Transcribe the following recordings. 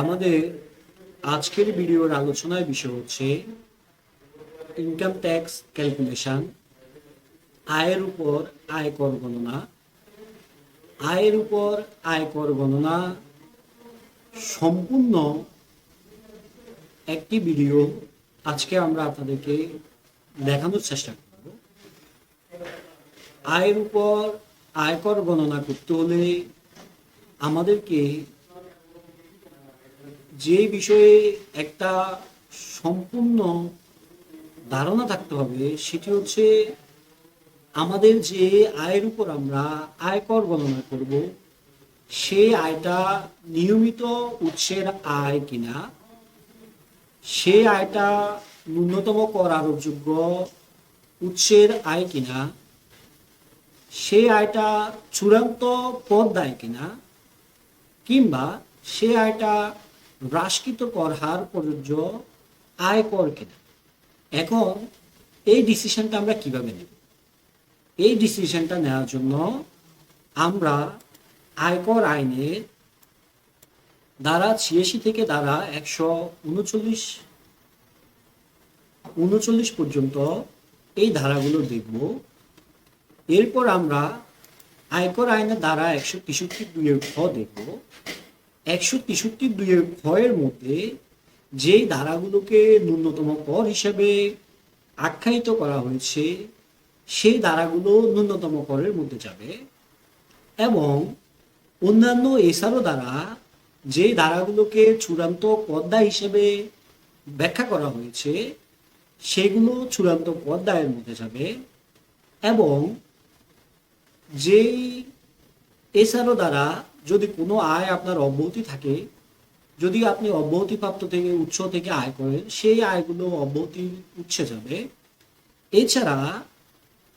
আমাদের আজকের ভিডিওর আলোচনার বিষয় হচ্ছে ইনকাম ট্যাক্স ক্যালকুলেশন আয়ের উপর আয়কর গণনা। আয়ের উপর আয়কর গণনা সম্পূর্ণ একটি ভিডিও আজকে আমরা আপনাদেরকে দেখানোর চেষ্টা করব। আয়ের উপর আয়কর গণনা করতে হলে আমাদেরকে যে বিষয়ে একটা সম্পূর্ণ ধারণা থাকতে হবে, সেটি হচ্ছে আমাদের যে আয়ের উপর আমরা আয়কর গণনা করব সেই আয়টা নিয়মিত উৎসের আয় কিনা, সে আয়টা ন্যূনতম কর আরোপযোগ্য উৎসের আয় কিনা, সে আয়টা চূড়ান্ত পদ দেয় কিনা, কিংবা সে আয়টা হ্রাসকৃত কর, হার, প্রযোজ্য, আয়, কর কিনা। এখন এই ডিসিশনটা আমরা কীভাবে নেব? এই ডিসিশনটা নেওয়ার জন্য আমরা আয়কর আইনের দ্বারা ছিয়াশি থেকে দ্বারা একশো উনচল্লিশ উনচল্লিশ পর্যন্ত এই ধারাগুলো দেখব। এরপর আমরা আয়কর আইনের দ্বারা একশো তেষট্টি দুইয়ের খ দেখব। একশো তেষট্টি দুইয়ের ক্ষয়ের মধ্যে যেই ধারাগুলোকে ন্যূনতম কর হিসাবে আখ্যায়িত করা হয়েছে, সেই ধারাগুলো ন্যূনতম করের মধ্যে যাবে এবং অন্যান্য এছাড়াও দ্বারা যে ধারাগুলোকে চূড়ান্ত পদ্মা হিসেবে ব্যাখ্যা করা হয়েছে, সেগুলো চূড়ান্ত পদ্মায়ের মধ্যে যাবে এবং যেই এছাড়াও দ্বারা যদি কোনো আয় আপনার অব্যাহতি থাকে, যদি আপনি অব্যাহতিপ্রাপ্ত থেকে, উৎস থেকে আয় করেন, সেই আয়গুলো অব্যাহতির উৎসে যাবে। এছাড়া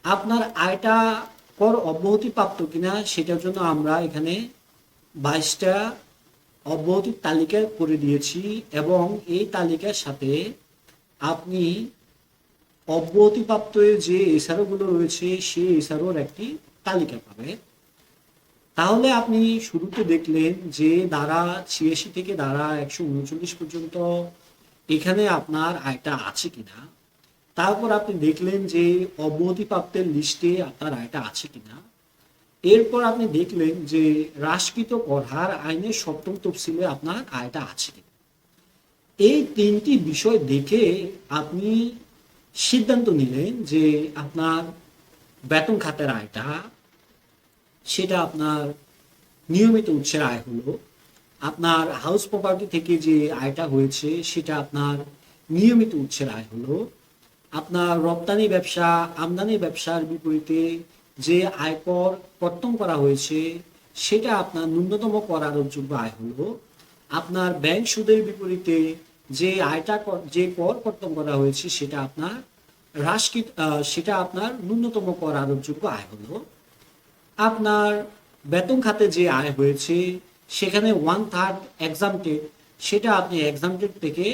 আপনার আয়টা কর অব্যাহতিপ্রাপ্ত কিনা, সেটার জন্য আমরা এখানে বাইশটা অব্যাহতির তালিকা করে দিয়েছি এবং এই তালিকার সাথে আপনি অব্যাহতিপ্রাপ্ত যে এসআরওগুলো রয়েছে, সেই এসআরওর একটি তালিকা পাবেন। তাহলে আপনি শুরুতে দেখলেন যে দ্বারা ছিয়াশি থেকে দ্বারা একশো উনচল্লিশ পর্যন্ত এখানে আপনার আয়টা আছে কিনা। তারপর আপনি দেখলেন যে অব্যাহতিপ্রাপ্তের লিস্টে আপনার আয়টা আছে কিনা। এরপর আপনি দেখলেন যে হ্রাসকৃত কর হার আইনের সপ্তম তফসিলে আপনার আয়টা আছে কিনা। এই তিনটি বিষয় দেখে আপনি সিদ্ধান্ত নিলেন যে আপনার বেতন খাতের আয়টা সেটা আপনার নিয়মিত উৎসের আয় হলো। আপনার হাউস প্রপার্টি থেকে যে আয়টা হয়েছে, সেটা আপনার নিয়মিত উৎসের আয় হলো। আপনার রপ্তানি ব্যবসা, আমদানি ব্যবসার বিপরীতে যে আয়কর কর্তন করা হয়েছে, সেটা আপনার ন্যূনতম কর আরোপযোগ্য আয় হলো। আপনার ব্যাংক সুদের বিপরীতে যে আয়টা যে কর কর্তন করা হয়েছে, সেটা আপনার হ্রাসকৃত সেটা আপনার ন্যূনতম কর আরোপযোগ্য আয় হলো। আপনার বেতন খাতে যে আয় হয়েছে, সেখানে ওয়ান থার্ড এক্সামটেড সেটা আপনি এক্সামটেড থেকে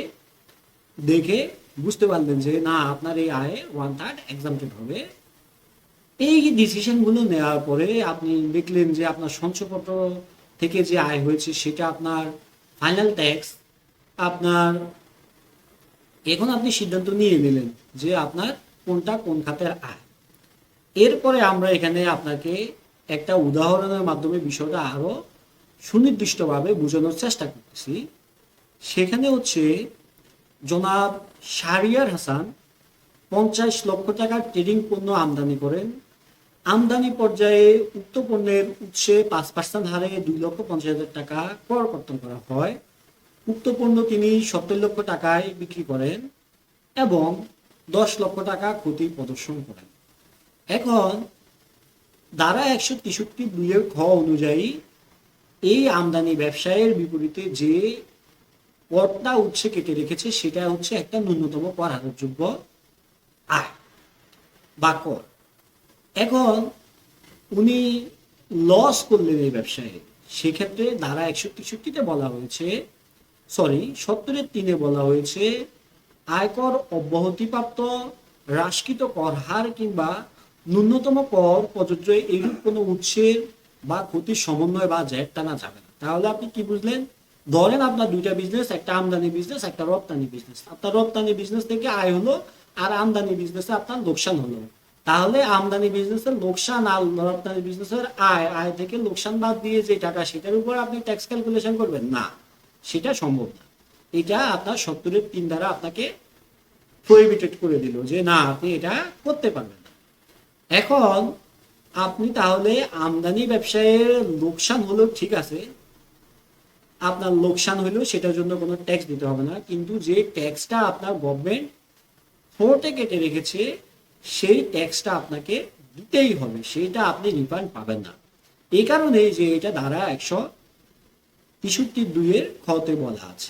দেখে বুঝতে পারলেন যে না, আপনার এই আয় ওয়ান থার্ড এক্সামটেড হবে। এই ডিসিশনগুলো নেওয়ার পরে আপনি দেখলেন যে আপনার সঞ্চয়পত্র থেকে যে আয় হয়েছে, সেটা আপনার ফাইনাল ট্যাক্স আপনার, এখন আপনি সিদ্ধান্ত নিয়ে নিলেন যে আপনার কোনটা কোন খাতের আয়। এরপরে আমরা এখানে আপনাকে একটা উদাহরণের মাধ্যমে বিষয়টা আরও সুনির্দিষ্টভাবে বোঝানোর চেষ্টা করতেছি। সেখানে হচ্ছে জনাব শাহরিয়ার হাসান পঞ্চাশ লক্ষ টাকার ট্রেডিং পণ্য আমদানি করেন। আমদানি পর্যায়ে উক্ত পণ্যের উৎসে পাঁচ পার্সেন্ট হারে দুই লক্ষ পঞ্চাশ হাজার টাকা কর কর্তন করা হয়। উক্ত পণ্য তিনি সত্তর লক্ষ টাকায় বিক্রি করেন এবং দশ লক্ষ টাকা ক্ষতি প্রদর্শন করেন। এখন ধারা একশো তেষট্টি দুইয়ের খ অনুযায়ী এই আমদানি ব্যবসায়ের বিপরীতে যে করটা উচ্ছে কেটে রেখেছে, সেটা হচ্ছে একটা ন্যূনতম কর হারযোগ্য আয় বা কর। এখন উনি লস করলেন এই ব্যবসায়ে। সেক্ষেত্রে ধারা একশো তেষট্টিতে বলা হয়েছে সরি সত্তরের তিনে বলা হয়েছে, আয়কর অব্যাহতিপ্রাপ্ত হ্রাসকৃত কর হার কিংবা ন্যূনতম কর প্রযোজ্য এইরূপ কোনো উৎসের বা ক্ষতির সমন্বয় বা জ্যাট টানা যাবে না। তাহলে আপনি কি বুঝলেন? ধরেন আপনার দুইটা বিজনেস একটা আমদানি বিজনেস একটা রপ্তানি বিজনেস আপনার রপ্তানি বিজনেস থেকে আয় হলো আর আমদানি বিজনেসে আপনার লোকসান হলো। তাহলে আমদানি বিজনেসের লোকসান আর রপ্তানি বিজনেসের আয় আয় থেকে লোকসান বাদ দিয়ে যে টাকা, সেটার উপর আপনি ট্যাক্স ক্যালকুলেশন করবেন না। সেটা সম্ভব না। এটা আপনার সত্তরের তিন দ্বারা আপনাকে প্রহিবিটেড করে দিল যে না, আপনি এটা করতে পারবেন এখন আপনি তাহলে আমদানি ব্যবসায়ের লোকসান হলো ঠিক আছে, আপনার লোকসান হলেও সেটার জন্য কোনো ট্যাক্স দিতে হবে না, কিন্তু যে ট্যাক্সটা আপনার গভর্নমেন্ট ফোর্টে কেটে রেখেছে, সেই ট্যাক্সটা আপনাকে দিতেই হবে, সেটা আপনি রিফান্ড পাবেন না। এই কারণে যে এটা দ্বারা একশো তেষট্টি দুইয়ের ক্ষতে বলা আছে।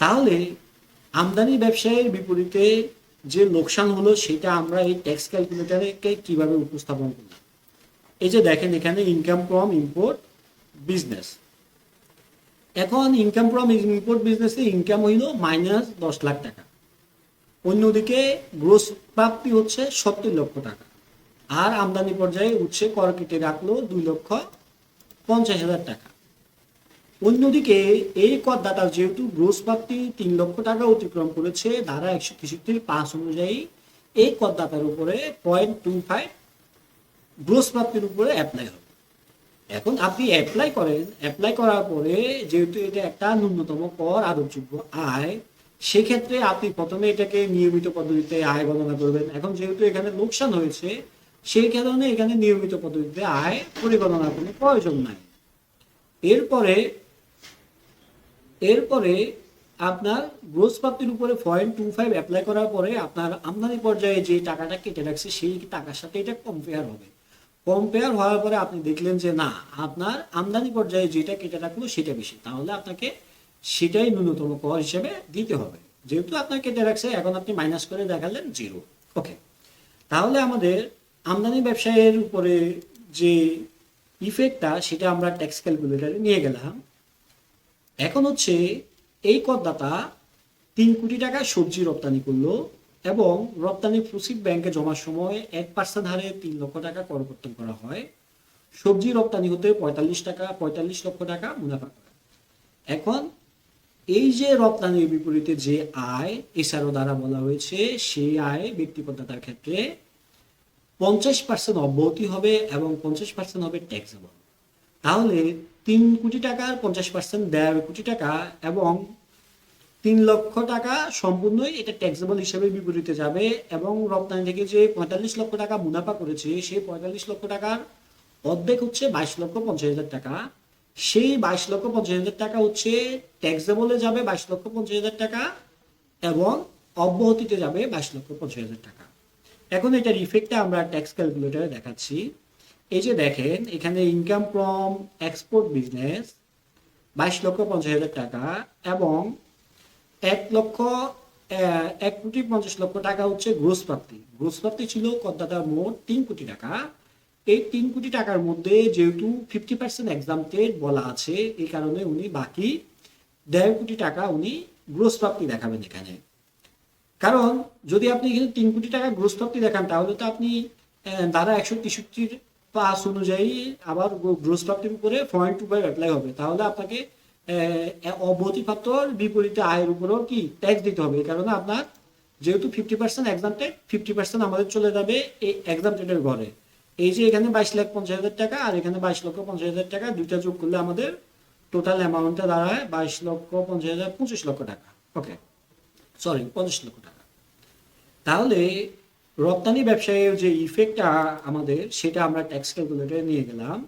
তাহলে আমদানি ব্যবসায়ের বিপরীতে যে লোকসান হলো সেটা আমরা এই ট্যাক্স ক্যালকুলেটারকে কীভাবে উপস্থাপন করলাম এই যে দেখেন এখানে ইনকাম ফ্রম ইম্পোর্ট বিজনেস এখন ইনকাম ফ্রম ইম্পোর্ট বিজনেসে ইনকাম হইল মাইনাস দশ লাখ টাকা। অন্যদিকে গ্রোস প্রাপ্তি হচ্ছে সত্তর লক্ষ টাকা। আর আমদানি পর্যায়ে উৎসে কর কেটে রাখল দুই লক্ষ পঞ্চাশ হাজার টাকা। অন্যদিকে এই করদাতার যেহেতু গ্রোস প্রাপ্তি তিন লক্ষ টাকা অতিক্রম করেছে, ধারা একশো তেষট্টির পাঁচ অনুযায়ী এই করদাতার উপরে পয়েন্ট টু ফাইভ গ্রোস প্রাপ্তির উপরে অ্যাপ্লাই হবে। এখন আপনি অ্যাপ্লাই করেন অ্যাপ্লাই করার পরে যেহেতু এটা একটা ন্যূনতম কর আরোপযোগ্য আয়, সেক্ষেত্রে আপনি প্রথমে এটাকে নিয়মিত পদ্ধতিতে আয় গণনা করবেন। এখন যেহেতু এখানে লোকসান হয়েছে, সেই কারণে এখানে নিয়মিত পদ্ধতিতে আয় পরিগণনার কোনো প্রয়োজন নাই। এরপরে এরপরে আপনার গ্রোস প্রাপ্তির উপরে পয়েন্ট টু ফাইভ অ্যাপ্লাই করার পরে আপনার আমদানি পর্যায়ে যে টাকাটা কেটে রাখছে, সেই টাকার সাথে এটা কম্পেয়ার হবে। কম্পেয়ার হওয়ার পরে আপনি দেখলেন যে, না, আপনার আমদানি পর্যায়ে যেটা কেটে রাখল সেটা বেশি। তাহলে আপনাকে সেটাই ন্যূনতম কর হিসেবে দিতে হবে। যেহেতু আপনার কেটে রাখছে, এখন আপনি মাইনাস করে দেখালেন জিরো ওকে তাহলে আমাদের আমদানি ব্যবসায়ের উপরে যে ইফেক্টটা সেটা আমরা ট্যাক্স ক্যালকুলেটারে নিয়ে গেলাম। এখন হচ্ছে এই করদাতা তিন কোটি টাকা সবজি রপ্তানি করল এবং রপ্তানি প্রসিড ব্যাংকে জমার সময় এক পার্সেন্ট হারে তিন লক্ষ টাকা করকর্তন করা হয়। সবজি রপ্তানি হতে পঁয়তাল্লিশ টাকা, পঁয়তাল্লিশ লক্ষ টাকা মুনাফা করে এখন এই যে রপ্তানির বিপরীতে যে আয় এসআরও দ্বারা বলা হয়েছে, সেই আয় ব্যক্তি করদাতার ক্ষেত্রে পঞ্চাশ পার্সেন্ট অব্যাহতি হবে এবং পঞ্চাশ পার্সেন্ট হবে ট্যাক্সেবল তাহলে তিন কোটি টাকার পঞ্চাশ পার্সেন্ট দেড় কোটি টাকা এবং তিন লক্ষ টাকা সম্পূর্ণই এটা ট্যাক্সেবল হিসেবে বিপরীতে যাবে এবং রপ্তানি থেকে যে পঁয়তাল্লিশ লক্ষ টাকা মুনাফা করেছে, সেই পঁয়তাল্লিশ লক্ষ টাকার অর্ধেক হচ্ছে বাইশ লক্ষ পঞ্চাশ হাজার টাকা। সেই বাইশ লক্ষ পঞ্চাশ হাজার টাকা হচ্ছে ট্যাক্সেবলে যাবে বাইশ লক্ষ পঞ্চাশ হাজার টাকা এবং অব্যাহতিতে যাবে বাইশ লক্ষ পঞ্চাশ হাজার টাকা। এখন এটার ইফেক্টটা আমরা ট্যাক্স ক্যালকুলেটারে দেখাচ্ছি। এই যে দেখেন, এখানে ইনকাম ফ্রম এক্সপোর্ট বিজনেস বাইশ লক্ষ পঞ্চাশ হাজার টাকা এবং এক লক্ষ এক কোটি পঞ্চাশ লক্ষ টাকা হচ্ছে গ্রোস প্রাপ্তি। গ্রোস প্রাপ্তি ছিল করদাতার মোট তিন কোটি টাকা। এই তিন কোটি টাকার মধ্যে যেহেতু ফিফটি পার্সেন্ট এক্সামটেড বলা আছে, এই কারণে উনি বাকি দেড় কোটি টাকা উনি গ্রোস প্রাপ্তি দেখাবেন এখানে। কারণ যদি আপনি এখানে তিন কোটি টাকা গ্রোস প্রাপ্তি দেখান, তাহলে তো আপনি ধারা একশো তেষট্টির পাস অনুযায়ী আবার গ্রোস প্রাপ্তির উপরে পয়েন্ট টু ফাইভ অ্যাপ্লাই হবে। তাহলে আপনাকে অবধিপ্রাপ্তর বিপরীতে আয়ের উপরেও কি ট্যাক্স দিতে হবে। এই কারণে আপনার যেহেতু fifty percent exam exempted fifty percent আমাদের চলে যাবে এই এক্সাম এক্সামটেডের ঘরে। এই যে এখানে বাইশ লাখ পঞ্চাশ হাজার টাকা আর এখানে বাইশ লক্ষ পঞ্চাশ হাজার টাকা দুইটা যোগ করলে আমাদের টোটাল অ্যামাউন্টটা দাঁড়ায় বাইশ লক্ষ পঞ্চাশ হাজার পঁচিশ লক্ষ টাকা। ওকে সরি পঞ্চাশ লক্ষ টাকা। তাহলে রপ্তানি ব্যবসায়ের যে ইফেক্টটা আমাদের, সেটা আমরা ট্যাক্স ক্যালকুলেটরে নিয়ে গেলাম।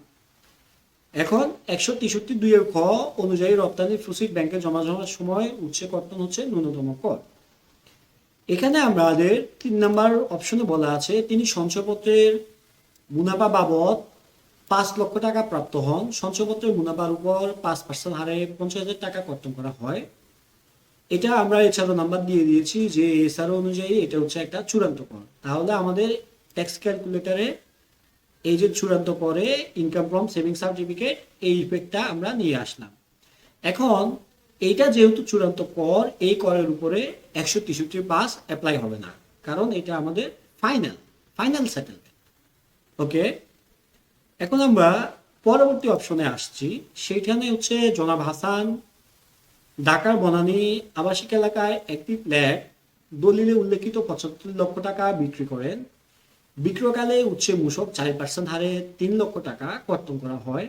এখন একশো তেষট্টি দুইয়ের খ অনুযায়ী রপ্তানি প্রসিড ব্যাংকে জমা জমার সময় উচ্ছে কর্তন হচ্ছে ন্যূনতম কর। এখানে আমাদের তিন নাম্বার অপশনে বলা আছে, তিনি সঞ্চয়পত্রের মুনাফা বাবদ পাঁচ লক্ষ টাকা প্রাপ্ত হন। সঞ্চয়পত্রের মুনাফার উপর পাঁচ পার্সেন্ট হারে পঞ্চাশ হাজার টাকা কর্তন করা হয়। এটা আমরা এছাড়াও নাম্বার দিয়ে দিয়েছি যে এছাড়াও অনুযায়ী এটা হচ্ছে একটা চূড়ান্ত কর। তাহলে আমাদের ট্যাক্স ক্যালকুলেটরে এই যে চূড়ান্ত করে ইনকাম ফ্রম সেভিং সার্টিফিকেট এই ইফেক্টটা আমরা নিয়ে আসলাম। এখন এইটা যেহেতু চূড়ান্ত কর, এই করের উপরে একশো তেষট্টি পাস অ্যাপ্লাই হবে না। কারণ এটা আমাদের ফাইনাল ফাইনাল সেটেলমেন্ট ওকে এখন আমরা পরবর্তী অপশনে আসছি। সেইখানে হচ্ছে জনাব হাসান ঢাকার বনানী আবাসিক এলাকায় একটি ফ্ল্যাট দলিলে উল্লেখিত পঁচাত্তর লক্ষ টাকা বিক্রি করেন। বিক্রয়কালে উচ্চে মূসক চার পার্সেন্ট হারে তিন লক্ষ টাকা কর্তন করা হয়।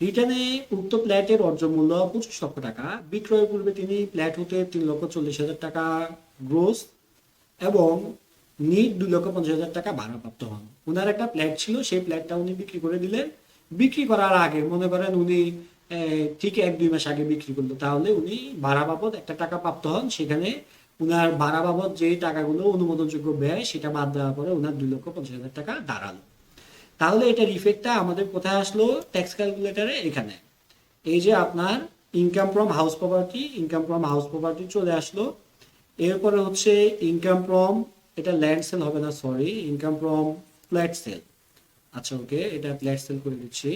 রিটার্নে উক্ত ফ্ল্যাটের অর্জন মূল্য পঁচিশ লক্ষ টাকা। বিক্রয়ের পূর্বে তিনি ফ্ল্যাট হতে তিন লক্ষ চল্লিশ হাজার টাকা গ্রোস এবং নিট দুই লক্ষ পঞ্চাশ হাজার টাকা ভাড়াপ্রাপ্ত হন। ওনার একটা ফ্ল্যাট ছিল, সেই ফ্ল্যাটটা উনি বিক্রি করে দিলেন। বিক্রি করার আগে মনে করেন উনি ঠিক এক দুই মাস আগে বিক্রি করল। তাহলে উনি ভাড়া বাবদ একটা টাকা প্রাপ্ত হন, সেখানে উনার ভাড়া বাবদ যে টাকাগুলো অনুমোদনযোগ্য ব্যয়, সেটা বাদ দেওয়ার পরে উনার দুই লক্ষ পঞ্চাশ হাজার টাকা দাঁড়াল। তাহলে এটার ইফেক্টটা আমাদের কোথায় আসলো? ট্যাক্স ক্যালকুলেটারে এখানে। এই যে আপনার income from house property income from house property চলে আসলো। এরপরে হচ্ছে ইনকাম ফ্রম এটা ল্যান্ড সেল হবে না sorry income from flat sale আচ্ছা ওকে এটা ফ্ল্যাট সেল করে দিচ্ছি।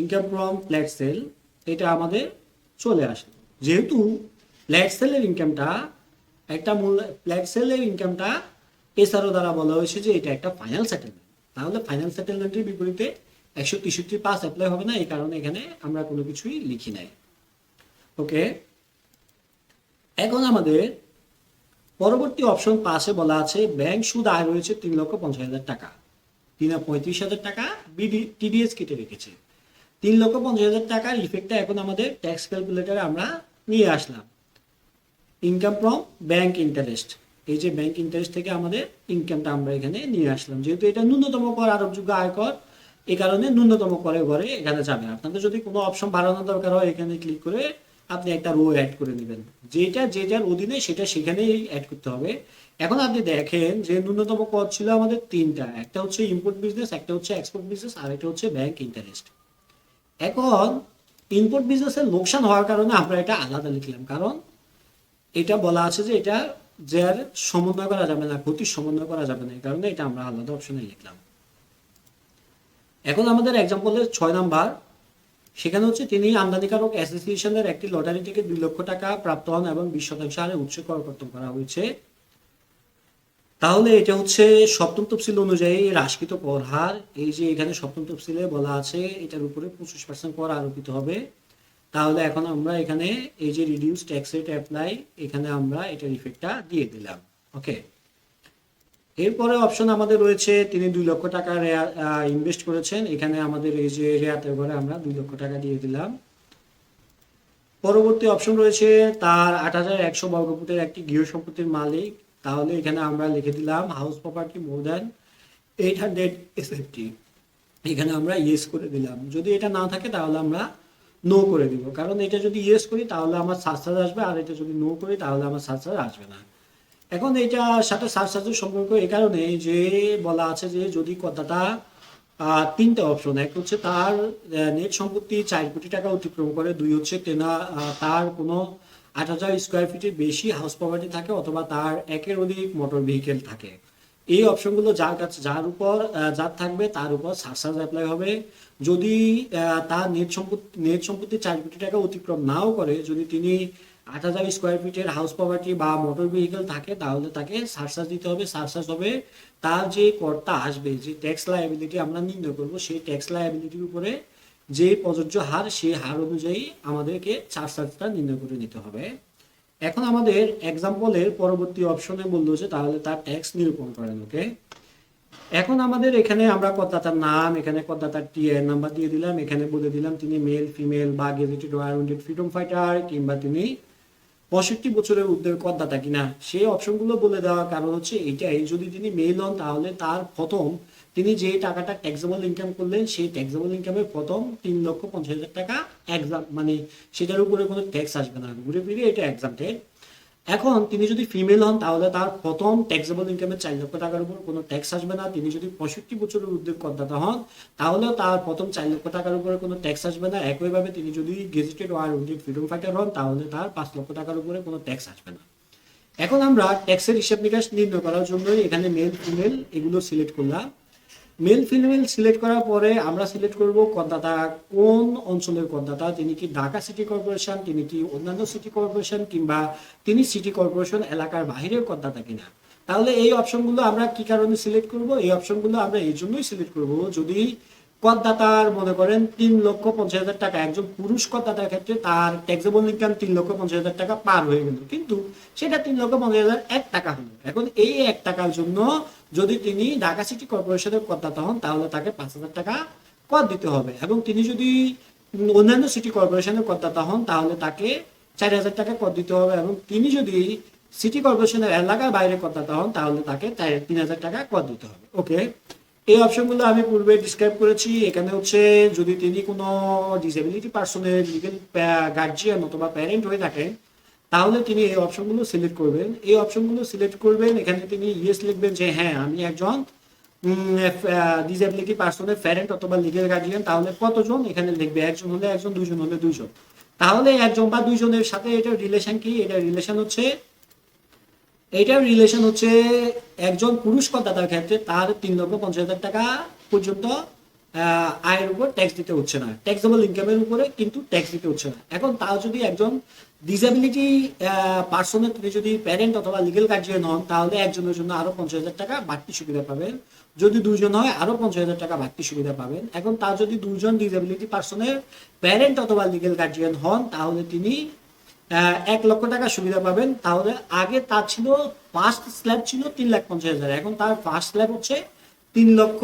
ইনকাম ফ্রম ফ্ল্যাট সেল এটা আমাদের চলে আসে। যেহেতু ফ্ল্যাট সেলের ইনকামটা একটা মূল ফ্ল্যাট সেলের ইনকামটা এছাড়াও দ্বারা বলা হয়েছে যে এটা একটা ফাইনাল সেটেলমেন্ট তাহলে ফাইনাল সেটেলমেন্টের বিপরীতে একশো তেষট্টি পাস অ্যাপ্লাই হবে না, এই কারণে এখানে আমরা কোনো কিছুই লিখি নাই। ওকে এখন আমাদের পরবর্তী অপশন পাশে বলা আছে ব্যাংক সুদ আয় রয়েছে তিন লক্ষ পঞ্চাশ হাজার টাকা। তিন পঁয়ত্রিশ হাজার টাকা বিডি টিডিএস কেটে রেখেছে। তিন লক্ষ পঞ্চাশ হাজার টাকার ইফেক্টটা এখন আমাদের ট্যাক্স ক্যালকুলেটারে আমরা নিয়ে আসলাম। ইনকাম ফ্রম ব্যাংক ইন্টারেস্ট এই যে ব্যাংক ইন্টারেস্ট থেকে আমাদের ইনকামটা আমরা এখানে নিয়ে আসলাম। যেহেতু এটা ন্যূনতম কর, আরোপযোগ্য আয়কর এই কারণে ন্যূনতম করে ঘরে এখানে যাবে আপনাদের যদি কোনো অপশন বাড়ানো দরকার হয়, এখানে ক্লিক করে আপনি একটা রো অ্যাড করে নেবেন। যেটা, যে যার অধীনে সেটা সেখানেই অ্যাড করতে হবে। এখন আপনি দেখেন যে ন্যূনতম কর ছিল আমাদের তিনটা। একটা হচ্ছে ইম্পোর্ট বিজনেস একটা হচ্ছে এক্সপোর্ট বিজনেস আর একটা হচ্ছে ব্যাংক ইন্টারেস্ট এখন ইম্পোর্ট বিজনেসের লোকসান হওয়ার কারণে আমরা এটা আলাদা লিখলাম। কারণ এটা বলা আছে যে এটা যার সমন্বয় করা যাবে না, ক্ষতির সমন্বয় করা যাবে না, এই কারণে এটা আমরা আলাদা অপশনে লিখলাম। এখন আমাদের এক্সাম্পলের ছয় নাম্বার, সেখানে হচ্ছে তিনি আমদানিকারক অ্যাসোসিয়েশনের একটি লটারি থেকে দুই লক্ষ টাকা প্রাপ্ত হন এবং বিশ শতাংশ হারে উচ্চ করা হয়েছে। তাহলে এটা হচ্ছে সপ্তম তফসিল অনুযায়ী হ্রাসকৃত কর হার। এই যে এখানে সপ্তম তফসিলে বলা আছে, এটার উপরে পঁচিশ পার্সেন্ট কর আরোপিত হবে। তাহলে এখন আমরা এখানে এই যে রিডিউস ট্যাক্স রেট অ্যাপ্লাই এখানে আমরা এটার ইফেক্টটা দিয়ে দিলাম। ওকে এরপরে অপশন আমাদের রয়েছে, তিনি দুই লক্ষ টাকা ইনভেস্ট করেছেন। এখানে আমাদের এই যে রেয়াতের ঘরে আমরা দুই লক্ষ টাকা দিয়ে দিলাম। পরবর্তী অপশন রয়েছে, তার আট হাজার একশো বর্গফুটের একটি গৃহ সম্পত্তির মালিক তাহলে এখানে আমরা লিখে দিলাম house property more than eight hundred SFT এখানে আমরা ইয়েস করে দিলাম। যদি এটা না থাকে তাহলে আমরা নো করে দিব। কারণ এটা যদি ইয়েস করি তাহলে আমার সার্চার্জ আসবে, আর এটা যদি নো করি তাহলে আমার সার্চার্জ আসবে না। এখন এটা সাথে সার্চার্জের সম্পর্ক এই কারণে যে বলা আছে যে যদি কথাটা তিনটা অপশন এক হচ্ছে তার নেট সম্পত্তি চার কোটি টাকা অতিক্রম করে, দুই হচ্ছে তেনা তার কোনো আট হাজার স্কোয়ার ফিটের বেশি হাউস প্রপার্টি থাকে অথবা তার একের অধিক মোটর ভেহিকেল থাকে। এই অপশনগুলো যার কাছে যার উপর যার থাকবে, তার উপর সার্চার্জ অ্যাপ্লাই হবে। যদি তার নেট সম্পত্তি নেট সম্পত্তি চার কোটি টাকা অতিক্রম নাও করে, যদি তিনি আট হাজার স্কোয়ার ফিটের হাউস প্রপার্টি বা মোটর ভেহিকেল থাকে, তাহলে তাকে সার্চার্জ দিতে হবে। সার্চার্জ হবে তার যে করটা আসবে, যে ট্যাক্স লায়াবিলিটি আমরা নির্ণয় করব, সেই ট্যাক্স লায়াবিলিটির উপরে যে প্রযোজ্য হার, সেই হার অনুযায়ী আমাদেরকে সার্চার্জটা নির্ণয় করে নিতে হবে। এখন আমাদের এক্সাম্পলের পরবর্তী অপশনে বলল যে তাহলে তার ট্যাক্স নিরূপণ করেন ওকে এখন আমাদের এখানে আমরা করদাতার নাম, এখানে করদাতার টিআর নাম্বার দিয়ে দিলাম, এখানে বলে দিলাম তিনি মেল ফিমেল বা গেজেটেড ওয়ারেন্টেড ফ্রিডম ফাইটার কিংবা তিনি পঁয়ষট্টি বছরের ঊর্ধ্বে করদাতা কিনা সেই অপশনগুলো বলে দেওয়ার কারণ হচ্ছে এটাই। যদি তিনি মেল হন তাহলে তার প্রথম তিনি যে টাকাটা ট্যাক্সেবল ইনকাম করলেন, সেই ট্যাক্সেবল ইনকামের প্রথম তিন লক্ষ পঞ্চাশ হাজার টাকা এক্সাম মানে সেটার উপরে কোনো ট্যাক্স আসবে না। ঘুরে ফিরে এটা এক্সাম এখন তিনি যদি ফিমেল হন, তাহলে তার প্রথম ট্যাক্সেবল ইনকামের চার লক্ষ টাকার উপর কোনো ট্যাক্স আসবে না। তিনি যদি পঁয়ষট্টি বছরের উদ্যোগ করদাতা হন তাহলেও তার প্রথম চার লক্ষ টাকার উপরে কোনো ট্যাক্স আসবে না। একইভাবে তিনি যদি গেজেটেড ওয়ার উদ্যোগ ফ্রিডম ফাইটার হন, তাহলে তার পাঁচ লক্ষ টাকার উপরে কোনো ট্যাক্স আসবে না। এখন আমরা ট্যাক্সের হিসাব নিকাশ নির্ণয় করার জন্য এখানে মেল ফিমেল এগুলো সিলেক্ট করলাম। মেল ফিমেল সিলেক্ট করার পরে আমরা সিলেক্ট করব করদাতা কোন অঞ্চলের করদাতা তিনি কি ঢাকা সিটি কর্পোরেশন, তিনি কি অন্যান্য সিটি কর্পোরেশন, কিংবা তিনি সিটি কর্পোরেশন এলাকার বাহিরের করদাতা কিনা? তাহলে এই অপশনগুলো আমরা কি কারণে সিলেক্ট করব? এই অপশনগুলো আমরা এই জন্যই সিলেক্ট করব যদি করদাতার মনে করেন তিন লক্ষ পঞ্চাশ হাজার টাকা, একজন পুরুষ করদাতার ক্ষেত্রে তার ট্যাক্সেবল ইনকাম তিন লক্ষ পঞ্চাশ হাজার টাকা পার হয়ে গেল। কিন্তু সেটা তিন লক্ষ পঞ্চাশ হাজার এক টাকা হলো। এখন এই এক টাকার জন্য যদি তিনি ঢাকা সিটি কর্পোরেশনের করদাতা হন, তাহলে তাকে পাঁচ হাজার টাকা কর দিতে হবে। এবং তিনি যদি অন্যান্য সিটি কর্পোরেশনের করদাতা হন, তাহলে তাকে চার হাজার টাকা কর দিতে হবে। এবং তিনি যদি সিটি কর্পোরেশনের এলাকার বাইরে করদাতা হন, তাহলে তাকে তিন হাজার টাকা কর দিতে হবে। ওকে এই অপশনগুলো আমি পূর্বে ডিসক্রাইব করেছি। এখানে হচ্ছে যদি তিনি কোনো ডিসেবিলিটি পার্সনের লিগেল গার্জিয়ান অথবা প্যারেন্ট হয়ে থাকেন তাহলে তিনি এই অপশনগুলো সিলেক্ট করবেন। এই অপশনগুলো সিলেক্ট করবেন, এখানে তিনি ইয়েস লিখবেন যে হ্যাঁ আমি একজন ডিসেবিলিটি পার্সনের প্যারেন্ট অথবা লিগেল গার্জিয়ান তাহলে কতজন? এখানে লিখবে, একজন হলে একজন দুইজন হলে দুইজন তাহলে একজন বা দুইজনের সাথে এটার রিলেশন কি? এটার রিলেশন হচ্ছে এটার রিলেশন হচ্ছে একজন পুরুষ করদাতার ক্ষেত্রে তার তিন লক্ষ পঞ্চাশ হাজার টাকা পর্যন্ত আয়ের উপর ট্যাক্স দিতে হচ্ছে না। ট্যাক্সেবল ইনকামের উপরে কিন্তু ট্যাক্স দিতে হচ্ছে না। এখন তাও যদি একজন ডিসেবিলিটি পার্সনের তিনি যদি প্যারেন্ট অথবা লিগেল গার্জিয়ান হন, তাহলে একজনের জন্য আরও পঞ্চাশ হাজার টাকা বাড়তি সুবিধা পাবেন। যদি দুইজন হয়, আরও পঞ্চাশ হাজার টাকা বাড়তি সুবিধা পাবেন। এখন তার যদি দুজন ডিসেবিলিটি পার্সনের প্যারেন্ট অথবা লিগেল গার্জিয়ান হন, তাহলে তিনি এক লক্ষ টাকা সুবিধা পাবেন। তাহলে আগে তার ছিল ফার্স্ট স্ল্যাব ছিল তিন লাখ পঞ্চাশ হাজার। এখন তার ফার্স্ট স্ল্যাব হচ্ছে তিন লক্ষ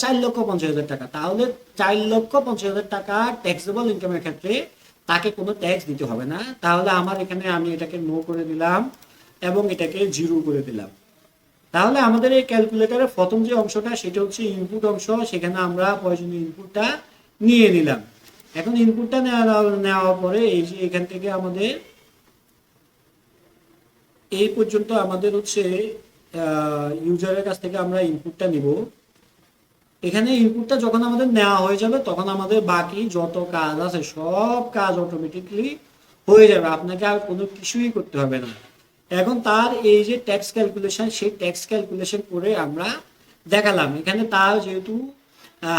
চার লক্ষ পঞ্চাশ হাজার টাকা। তাহলে চার লক্ষ পঞ্চাশ হাজার টাকা ট্যাক্সেবল ইনকামের ক্ষেত্রে তাকে কোনো ট্যাক্স দিতে হবে না। তাহলে আমার এখানে আমি এটাকে নো করে দিলাম এবং এটাকে জিরো করে দিলাম। তাহলে আমাদের এই ক্যালকুলেটরের প্রথম যে অংশটা, সেটা হচ্ছে ইনপুট অংশ। সেখানে আমরা প্রয়োজনীয় ইনপুটটা নিয়ে নিলাম। এখন ইনপুটটা নেওয়া নেওয়ার পরে এই যে এখান থেকে আমাদের এই পর্যন্ত আমাদের হচ্ছে ইউজারের কাছ থেকে আমরা ইনপুটটা নিব। এখানে ইনপুটটা যখন আমাদের নেওয়া হয়ে যাবে, তখন আমাদের বাকি যত কাজ আছে, সব কাজ অটোমেটিকলি হয়ে যাবে। আপনাকে আর কোনো কিছুই করতে হবে না। এখন তার এই যে ট্যাক্স ক্যালকুলেশন সেই ট্যাক্স ক্যালকুলেশন করে আমরা দেখালাম। এখানে তার যেহেতু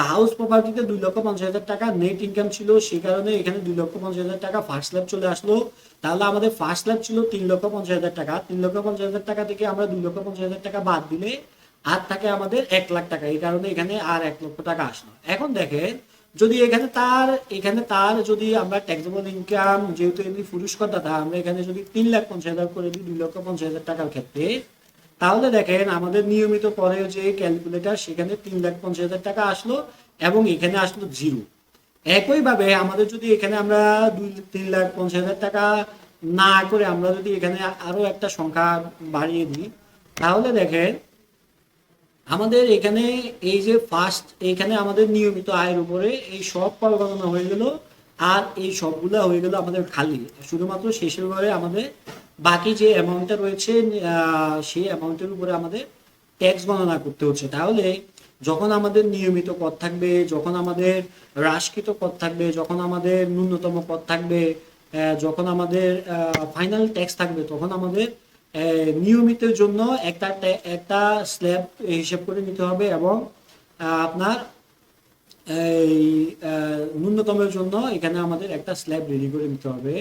হাউস প্রপার্টিতে দুই লক্ষ পঞ্চাশ হাজার টাকা নেট ইনকাম ছিল, সেই কারণে এখানে দুই লক্ষ পঞ্চাশ হাজার টাকা ফার্স্ট ল্যাব চলে আসলো। তাহলে আমাদের ফার্স্ট ল্যাব ছিল তিন লক্ষ পঞ্চাশ হাজার টাকা। তিন লক্ষ পঞ্চাশ হাজার টাকা থেকে আমরা দুই লক্ষ পঞ্চাশ হাজার টাকা বাদ দিলে আর থাকে আমাদের এক লাখ টাকা, এই কারণে এখানে আর এক লক্ষ টাকা আসলো। এখন দেখেন, যদি এখানে তার এখানে তার যদি আমরা ট্যাক্সেবল ইনকাম যেহেতু এমনি পুরুষ করদাতা আমরা এখানে যদি তিন লাখ পঞ্চাশ হাজার করে দিই, দুই লক্ষ পঞ্চাশ হাজার টাকার ক্ষেত্রে, তাহলে দেখেন আমাদের নিয়মিত পরে যে ক্যালকুলেটর সেখানে তিন লাখ পঞ্চাশ হাজার টাকা আসলো এবং এখানে আসলো জিরো একইভাবে আমাদের যদি এখানে আমরা দুই, তিন লাখ পঞ্চাশ হাজার টাকা না করে আমরা যদি এখানে আরও একটা সংখ্যা বাড়িয়ে দিই, তাহলে দেখেন আমাদের এখানে এই যে ফার্স্ট এখানে আমাদের নিয়মিত আয়ের উপরে এই সব কর গণনা হয়ে গেল, আর এই সবগুলা হয়ে গেল আমাদের খালি। শুধুমাত্র শেষের ঘরে আমাদের বাকি যে অ্যামাউন্টটা রয়েছে সেই অ্যামাউন্টের উপরে আমাদের ট্যাক্স গণনা করতে হচ্ছে। তাহলে যখন আমাদের নিয়মিত কর থাকবে, যখন আমাদের হ্রাসকৃত কর থাকবে, যখন আমাদের ন্যূনতম কর থাকবে যখন আমাদের ফাইনাল ট্যাক্স থাকবে, তখন আমাদের নিয়মিতের জন্য একটা একটা স্ল্যাব হিসেব করে নিতে হবে এবং আপনার এই ন্যূনতমের জন্য এখানে আমাদের একটা স্ল্যাব রেডি করে নিতে হবে।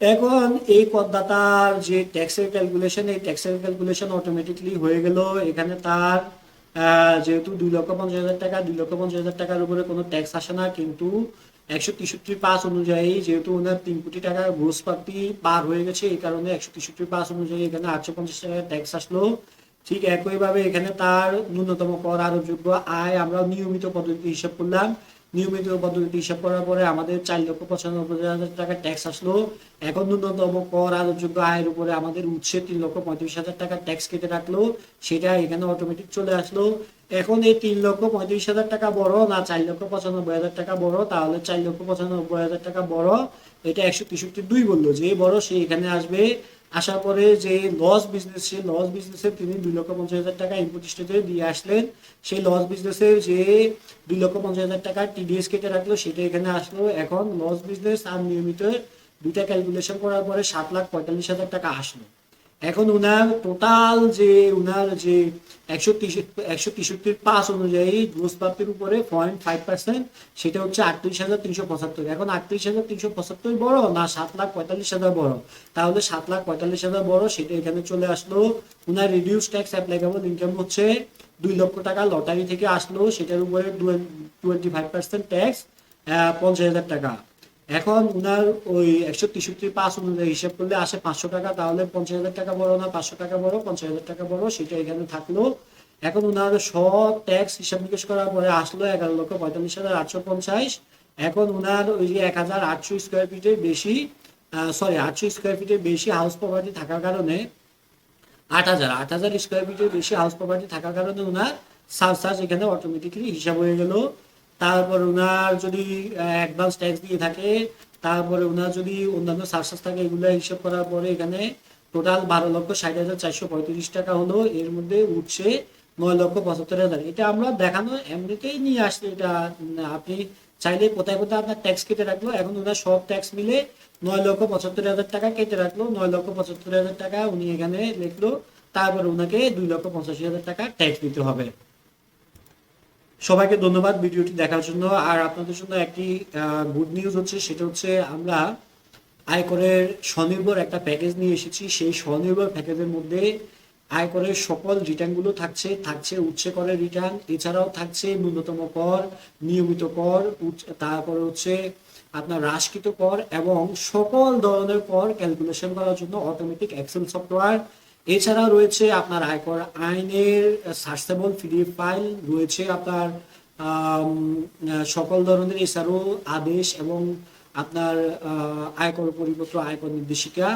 এখন এই করদাতার যে ট্যাক্সের ক্যালকুলেশন, এই ট্যাক্সের ক্যালকুলেশন অটোমেটিকলি হয়ে গেল। এখানে তার যেহেতু দুই লক্ষ পঞ্চাশ হাজার টাকা, দুই লক্ষ পঞ্চাশ হাজার টাকার উপরে কোনো ট্যাক্স আসে না, কিন্তু একশো তেষট্টি পাঁচ অনুযায়ী, যেহেতু ওনার তিন কোটি টাকার ঘুষ প্রাপ্তি পার হয়ে গেছে, এই কারণে একশো তেষট্টি পাঁচ অনুযায়ী এখানে আটশো পঞ্চাশ টাকার ট্যাক্স আসলো। ঠিক একইভাবে এখানে তার ন্যূনতম কর আরোপযোগ্য আয় আমরা নিয়মিত পদ্ধতি হিসাব করলাম। নিয়মিত পদ্ধতি হিসাব করার পরে আমাদের চার লক্ষ পঁচানব্বই হাজার টাকা ট্যাক্স আসলো। এখন ন্যূনতম কর আরোপযোগ্য আয়ের উপরে আমাদের উৎসে তিন লক্ষ পঁয়ত্রিশ হাজার টাকা ট্যাক্স কেটে রাখল। সেটা এখানে অটোমেটিক চলে আসলো। এখন এই তিন লক্ষ পঁয়ত্রিশ হাজার টাকা বড় না চার লক্ষ পঁচানব্বই হাজার টাকা বড়, তাহলে চার লক্ষ পঁচানব্বই হাজার টাকা বড়। এটা একশো তেষট্টি দুই বলল, যে বড় সে এখানে আসবে। আসার পরে যে লস বিজনেস সে লস বিজনেসের তিনি দুই লক্ষ পঞ্চাশ হাজার টাকা ইনপুট স্টেটে দিয়ে আসলেন। সেই লস বিজনেসের যে দুই লক্ষ পঞ্চাশ হাজার টাকা টিডিএস কেটে রাখল, সেটা এখানে আসলো। এখন লস বিজনেস আর নিয়মিত দুইটা ক্যালকুলেশন করার পরে সাত লাখ পঁয়তাল্লিশ হাজার টাকা আসলো। এখন উনার টোটাল যে উনার যে একশো একশো তেষট্টির পাস অনুযায়ী গ্রোস প্রাপ্তির উপরে পয়েন্ট ফাইভ পার্সেন্ট সেটা হচ্ছে আটত্রিশ হাজার তিনশো পঁচাত্তর। এখন আটত্রিশ হাজার তিনশো পঁচাত্তর বড় না সাত লাখ পঁয়তাল্লিশ হাজার বড়? তাহলে সাত লাখ পঁয়তাল্লিশ হাজার বড়, সেটা এখানে চলে আসলো। উনার রিডিউস ট্যাক্স অ্যাপ্লাইকেবল ইনকাম হচ্ছে দুই লক্ষ টাকা লটারি থেকে আসলো, সেটার উপরে টোয়েন্টি ফাইভ পার্সেন্ট ট্যাক্স পঞ্চাশ হাজার টাকা। এখন উনার ওই একশো তেষট্টি পাঁচ অনুযায়ী হিসাব করলে আসে পাঁচশো টাকা, তাহলে পঞ্চাশ হাজার টাকা বড় না, পাঁচশো টাকা বড়, পঞ্চাশ হাজার টাকা বড়, সেটা এখানে থাকল। এখন উনার সব ট্যাক্স হিসাব নিকেশ করার পরে আসলো এগারো লক্ষ পঁয়তাল্লিশ হাজার আটশো পঞ্চাশ। এখন উনার ওই যে এক হাজার আটশো স্কোয়ার ফিটের বেশি সরি আটশো স্কোয়ার ফিটের বেশি হাউস প্রপার্টি থাকার কারণে আট হাজার আট হাজার স্কোয়ার ফিটের বেশি হাউস প্রপার্টি থাকার কারণে ওনার সার্চ এখানে অটোমেটিক্যালি হিসাব হয়ে গেল। তারপর ওনার যদি অ্যাডভান্স ট্যাক্স দিয়ে থাকে, তারপরে ওনার যদি অন্যান্য সার্চাস থাকে, এগুলো হিসেব করার পরে এখানে টোটাল বারো লক্ষ ষাট হাজার চারশো পঁয়ত্রিশ টাকা হলো, এর মধ্যে উঠছে নয় লক্ষ পঁচাত্তর হাজার। এটা আমরা দেখানো এমনিতেই নিয়ে আসলে এটা আপনি চাইলে কোথায় কোথায় আপনার ট্যাক্স কেটে রাখল, এখন ওনার সব ট্যাক্স মিলে নয় লক্ষ পঁচাত্তর হাজার টাকা কেটে রাখল, নয় লক্ষ পঁচাত্তর হাজার টাকা উনি এখানে লিখলো, তারপর ওনাকে দুই লক্ষ পঁচাশি হাজার টাকা ট্যাক্স দিতে হবে। সবাইকে ধন্যবাদ ভিডিওটি দেখার জন্য। আর আপনাদের জন্য একটি গুড নিউজ হচ্ছে, সেটা হচ্ছে আমরা আয়করের স্বনির্ভর একটা প্যাকেজ নিয়ে এসেছি। সেই স্বনির্ভর প্যাকেজের মধ্যে আয়করের সকল রিটার্নগুলো থাকছে। থাকছে উচ্ছে করের রিটার্ন এছাড়াও থাকছে ন্যূনতম কর, নিয়মিত কর তারপরে হচ্ছে আপনার হ্রাসকৃত কর এবং সকল ধরনের কর ক্যালকুলেশন করার জন্য অটোমেটিক এক্সেল সফটওয়্যার এছাড়া রয়েছে আপনার আয়কর আইনের সার্চেবল পিডিএফ ফাইল, রয়েছে আপনার সকল ধরনের এছাড়াও আদেশ এবং আপনার আয়কর পরিপত্র, আয়কর নির্দেশিকা।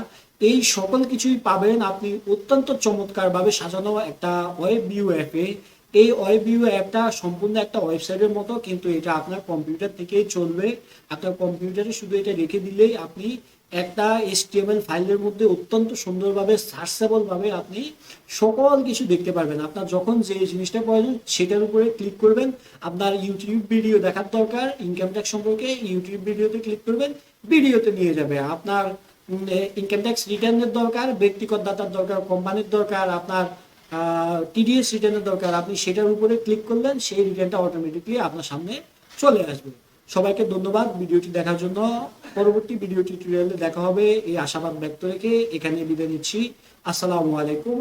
এই সকল কিছুই পাবেন আপনি অত্যন্ত চমৎকারভাবে সাজানো একটা ওয়েব ভিউ অ্যাপে এই ওয়েব ভিউ অ্যাপটা সম্পূর্ণ একটা ওয়েবসাইটের মতো, কিন্তু এটা আপনার কম্পিউটার থেকেই চলবে। আপনার কম্পিউটারে শুধু এটা রেখে দিলেই আপনি একটা এসটিএমএল ফাইলের মধ্যে অত্যন্ত সুন্দরভাবে সার্চেবল ভাবে আপনি সকল কিছু দেখতে পারবেন। আপনার যখন যে জিনিসটা প্রয়োজন সেটার উপরে ক্লিক করবেন। আপনার ইউটিউব ভিডিও দেখার দরকার ইনকাম ট্যাক্স সম্পর্কে ইউটিউব ভিডিওতে ক্লিক করবেন ভিডিওতে নিয়ে যাবে। আপনার ইনকাম ট্যাক্স রিটার্নের দরকার, ব্যক্তিগত দাতার দরকার কোম্পানির দরকার, আপনার টিডিএস রিটার্নের দরকার। আপনি সেটার উপরে ক্লিক করলেন, সেই রিটার্নটা অটোমেটিকলি আপনার সামনে চলে আসবে। সবাইকে ধন্যবাদ ভিডিওটি দেখার জন্য। পরবর্তী ভিডিও টিউটোরিয়ালে দেখা হবে। এই আশাবাদ ব্যক্ত রেখে এখানে বিদায় নিচ্ছি। আসসালামু আলাইকুম